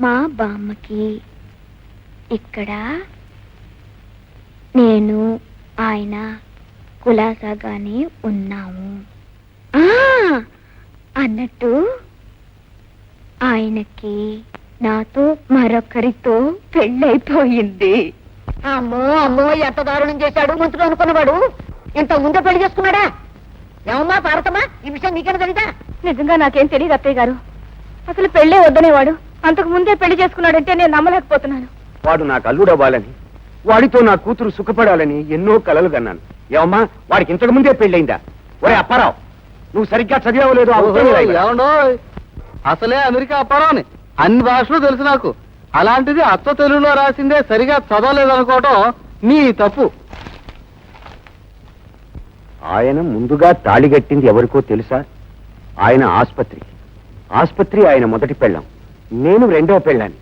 మా బామ్మకి. ఇక్కడ నేను ఆయన కులాసాగానే ఉన్నాము. ఆ, అన్నట్టు ఆయనకి నాతో మరొకరితో పెళ్ళైపోయింది. అమ్మో అమ్మో ఎంత దారుణం చేశాడు మంచుడు అనుకున్నవాడు. ఇంత ముందే పెళ్ళి చేసుకున్నాడా? ఏమమ్మా పార్వతమ్మా ఈ విషయం నీకేనా తెలీదా? నిజంగా నాకేం తెలియదు అత్తయ్య గారు. అసలు పెళ్ళే వద్దనేవాడు. అంతకు ముందే పెళ్ళి చేసుకున్నాడంటే నేను నమ్మలేకపోతున్నాను. వాడు నాకు అల్లుడవ్వాలని వాడితో నా కూతురు సుఖపడాలని ఎన్నో కలలు కన్నాను. ఏమమ్మా వాడికి ఇంతకు ముందే పెళ్ళయిందా? ఒరే అప్పారావు నువ్వు సరిగ్గా చదివావు లేదు ఏమండో అసలే అమెరికా అప్పారావుని. అన్ని భాషలు తెలుసు నాకు. అలాంటిది అచ్చ తెలుగులో రాసిందే సరిగా చదవలేదనుకోవటం నీ తప్పు. ఆయన ముందుగా తాళిగట్టింది ఎవరికో తెలుసా? ఆయన ఆస్పత్రి. ఆస్పత్రి ఆయన మొదటి పెళ్ళాం. నేను రెండో పెళ్ళాన్ని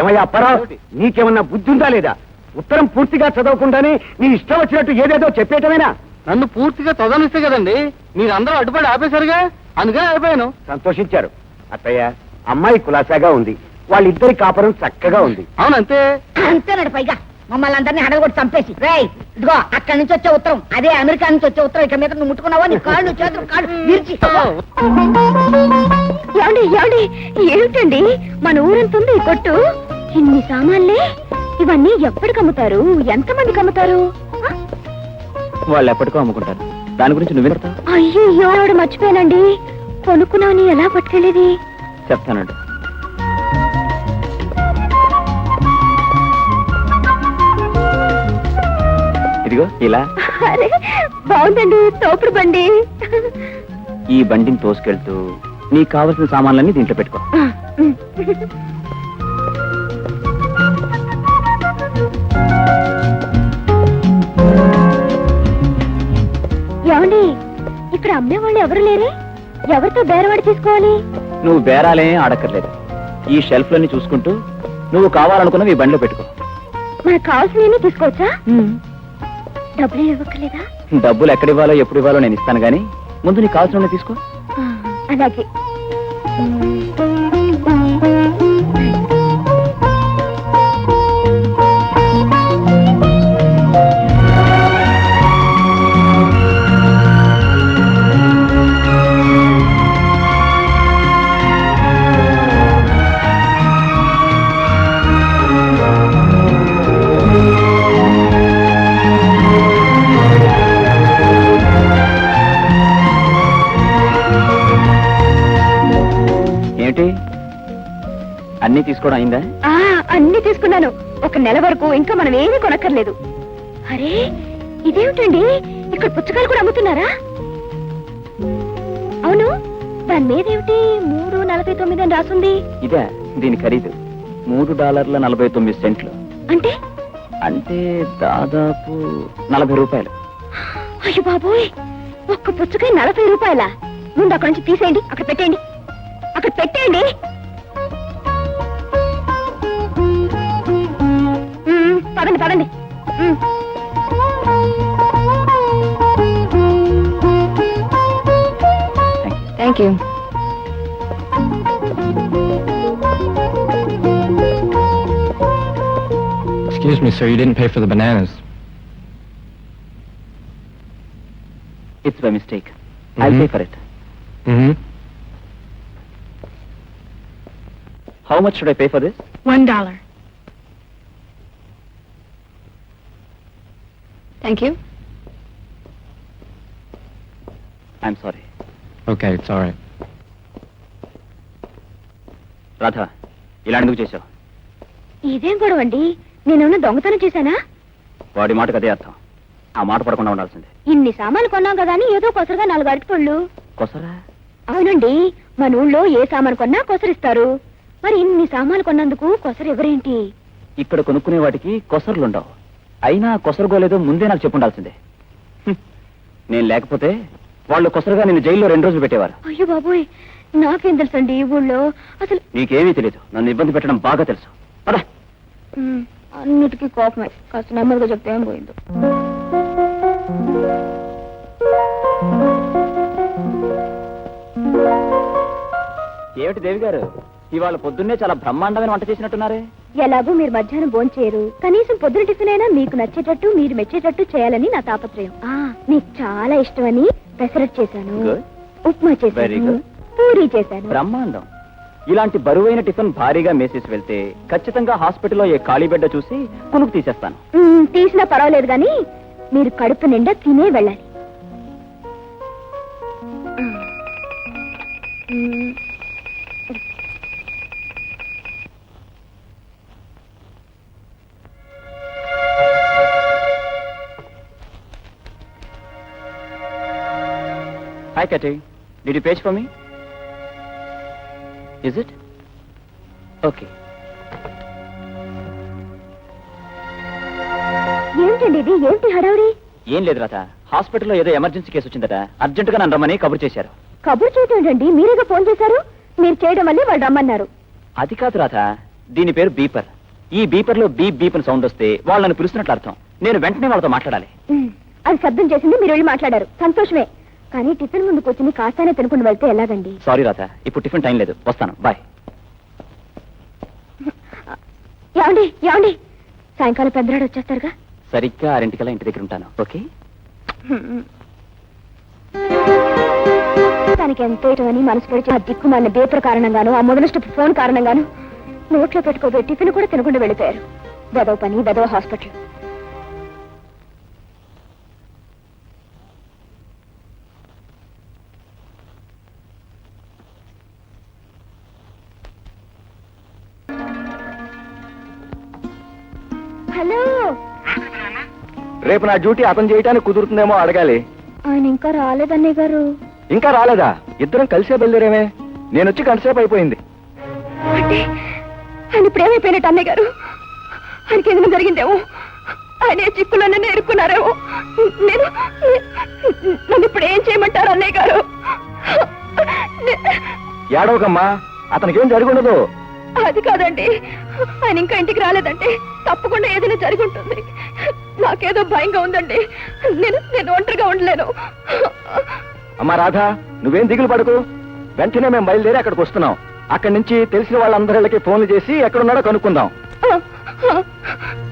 ఏమయ్యా అప్పారావు నీకేమన్నా బుద్ధి ఉందా లేదా? ఉత్తరం పూర్తిగా చదవకుండానే నీ ఇష్టం వచ్చినట్టు ఏదేదో చెప్పేయటమేనా? నన్ను పూర్తిగా చదవనిస్తే కదండి. మీరందరూ అడ్డుపడి ఆపేశారుగా? అందుకే అయిపోయాను సంతోషించారు. అత్తయ్య అమ్మాయి కులాసాగా ఉంది. వాళ్ళిద్దరి కాపురం చక్కగా ఉంది. అవునంతే. అంతేనాడు పైగా. మమ్మల్ని అందరినీ హడగొట్టి చంపేసి. రేయ్ ఇదిగో అక్కడి నుంచి వచ్చే ఉత్తరం. అదే అమెరికా నుంచి వచ్చే ఉత్తరం. ఇక మీద నువ్వు ముట్టుకున్నావా? నీ కాళ్ళు చేతులు కాళ్ళు విరిచి. ఏమండి ఏమండి? ఏమిటండి? మన ఊరంతుంది ఈ కొట్టు. ఇన్ని సామాన్లే? ఇవన్నీ ఎప్పటికి అమ్ముతారు? ఎంతమందికి అమ్ముతారు? వాళ్ళు ఎప్పటికో అమ్ముకుంటారు. దాని గురించి నువ్వు అయ్యో ఆవిడ మర్చిపోయానండి. కొనుక్కున్నావని ఎలా పట్టుకెళ్ళేది? చెప్తానండి. ఇదిగో ఇలా. అరే బాగుందండి తోపుడు బండి. ఈ బండిని తోసుకెళ్తూ నీకు కావలసిన సామాన్లన్నీ దీంట్లో పెట్టుకో. ఏమండి ఇక్కడ అమ్మేవాళ్ళు ఎవరు లేరే? ఎవరితో బేరవాడి తీసుకోవాలి? నువ్వు బేరాలే ఆడక్కర్లేదు. ఈ షెల్ఫ్లోని చూసుకుంటూ నువ్వు కావాలనుకున్నవి ఈ బండిలో పెట్టుకో. మనకు కావాల్సినవి తీసుకోవచ్చా? డబ్బులు ఇవ్వక్కర్లేదా? డబ్బులు ఎక్కడ ఇవ్వాలో ఎప్పుడు ఇవ్వాలో నేను ఇస్తాను గానీ ముందు నీకు కావాల్సిన తీసుకో. అలాగే అన్నీ తీసుకోవడం అయిందా? ఆ అన్ని తీసుకున్నాను. ఒక నెల వరకు ఇంకా మనం ఏమీ కొనక్కర్లేదు. అరే ఇదేమిటండి? ఇక్కడ పుచ్చకాయలు కూడా అమ్ముతున్నారా? అవును దాని మీద ఏమిటి మూడు నలభై తొమ్మిది అని రాసుంది? ఇదే దీని ఖరీదు. మూడు డాలర్ల నలభై తొమ్మిది సెంట్లు. అంటే? అంటే దాదాపు నలభై రూపాయలు. అయ్యో బాబోయ్ ఒక్క పుచ్చకాయ నలభై రూపాయల? ముందు అక్కడ నుంచి తీసేయండి అక్కడ పెట్టేయండి. అక్కడ పెట్టేయండి. పదండి పదండి మ్మ్. Thank you thank you Excuse me, sir, you didn't pay for the bananas. It's by mistake I Mhm. Pay for it Mm-hmm. How much should I pay for this one dollar Thank you I'm sorry Okay, it's all right. Radha ఇలా ఎందుకు చేశావు? ఇదేం గొడవ అండి? నేనేమన్నా దొంగతనం చేశానా? వాడి మాటకు అదే అర్థం. ఆ మాట పడకుండా ఉండాల్సిందే. ఇన్ని సామాన్లు కొన్నాం కదా అని ఏదో కొసరుగా నాలుగు అరటిపళ్ళు కొసరా? అవునండి మన ఊళ్ళో ఏ సామాను కొన్నా కొసరిస్తారు. మరి ఇన్ని సామాన్లు కొన్నందుకు కొసరు ఎవరేంటి ఇక్కడ కొనుక్కునే వాటికి కొసరులుండవు. అయినా కొసరుగోలేదో ముందే నాకు చెప్పుండాల్సిందే. నేను లేకపోతే వాళ్ళు కొసరుగా నేను జైల్లో రెండు రోజులు పెట్టేవారు. అయ్యో బాబోయ్ నాకేం తెలుసండి ఈ ఊళ్ళో? అసలు నీకేమీ తెలియదు నన్ను ఇబ్బంది పెట్టడం బాగా తెలుసు. పద. ఉమ్, అన్నిటికీ కోపమే. కాస్త నెమ్మదిగా చెప్తే ఏం పోయిందో. ఏమిటి దేవి గారు ఇవాళ పొద్దున్నే చాలా బ్రహ్మాండమైన వంట చేసినట్టున్నారే. ఎలాగో మీరు మధ్యాహ్నం భోంచేయరు కనీసం పొద్దున టిఫిన్ అయినా మీకు నచ్చేటట్టు మీరు మెచ్చేటట్టు చేయాలని నా తాపత్రయం. ఆ మీకు చాలా ఇష్టమని పెసరట్ చేశాను. Good. ఉప్మా Very చేశాను. good. పూరి చేశాను. బ్రహ్మాండం. ఇలాంటి బరువైన టిఫిన్ భారీగా మేసేసి వెళ్తే ఖచ్చితంగా హాస్పిటల్లో ఏ ఖాళీ బెడ్డ చూసి కునుకు తీసేస్తాను. తీసినా పర్వాలేదు కానీ మీరు కడుపు నిండా తినే వెళ్ళాలి. కటి did you page for me is it okay ఏమిటండి ఇది? ఏంటి హడావుడి? ఏం లేదు రాత హాస్పిటల్లో ఏదో ఎమర్జెన్సీ కేసు వచ్చిందట. అర్జెంటుగా నన్ను రమ్మని కబురు చేశారు. కబుర్ చేయటం ఏంటండి? మీరేగా ఫోన్ చేశారు? మీరు చేయడం వల్లే వాళ్ళు రమ్మన్నారు. అది కాదు రాత దీని పేరు బీపర్. ఈ బీపర్లో బీప్ బీప్ అని సౌండ్ వస్తే వాళ్ళని పిలుస్తున్నట్లు అర్థం. నేను వెంటనే వాళ్ళతో మాట్లాడాలి. అది శబ్దం చేసింది మీరు వెళ్ళి మాట్లాడారు. సంతోషమే. కానీ టిఫిన్ ముందు కూర్చుని కాస్తానే తినకుండా వెళ్తే ఎలాగండి? సారీ రాత ఇప్పుడు టిఫిన్ టైం లేదు. వస్తాను. బాయ్ ఏమండి? ఏమండి? సాయంకాలం పెద్దరాడు వచ్చేస్తారుగా? సరిగ్గా ఆరింటికల్లా ఇంటి దగ్గర ఉంటాను. ఓకే తనకి ఎంతో ఇష్టమని మనసు పెడిచి ఆ దిక్కుమాలిన బేపర్ కారణంగాను ఆ మొదలస్ట్ ఫోన్ కారణంగాను నోట్లో పెట్టుకోబోయే టిఫిన్ కూడా తినకుండా వెళ్ళిపోయారు. వెదవ పని వెదవ హాస్పిటల్. హలో. రేపు నా డ్యూటీ అతను చేయటానికి కుదురుతుందేమో అడగాలి. ఆయన ఇంకా రాలేదన్నయ్య గారు. ఇంకా రాలేదా? ఇద్దరం కలిసే బయలుదేరేమే. నేను వచ్చి గంటసేపు అయిపోయింది. అంటే ఆయన అన్నయ్య గారు? ఆయనకి ఏదైనా జరిగిందేమో? ఆయన ఏ చిక్కులోనే ఎరుక్కున్నారేమో? నేను నన్ను ఇప్పుడు ఏం చేయమంటారు అన్నయ్య గారు? ఏడవకమ్మా అతనికి ఏం జరిగి ఉండదు అది కాదండి. ఆయన ఇంకా ఇంటికి రాలేదంటే తప్పకుండా ఏదైనా జరిగి ఉంటుంది నాకేదో భయంగా ఉందండి. నేను నేను ఒంటరిగా ఉండలేను. అమ్మా రాధా నువ్వేం దిగులు పడకు. వెంటనే మేము బయలుదేరి అక్కడికి వస్తున్నాం. అక్కడి నుంచి తెలిసిన వాళ్ళందరికీ ఫోన్లు చేసి ఎక్కడున్నాడో కనుక్కుందాం.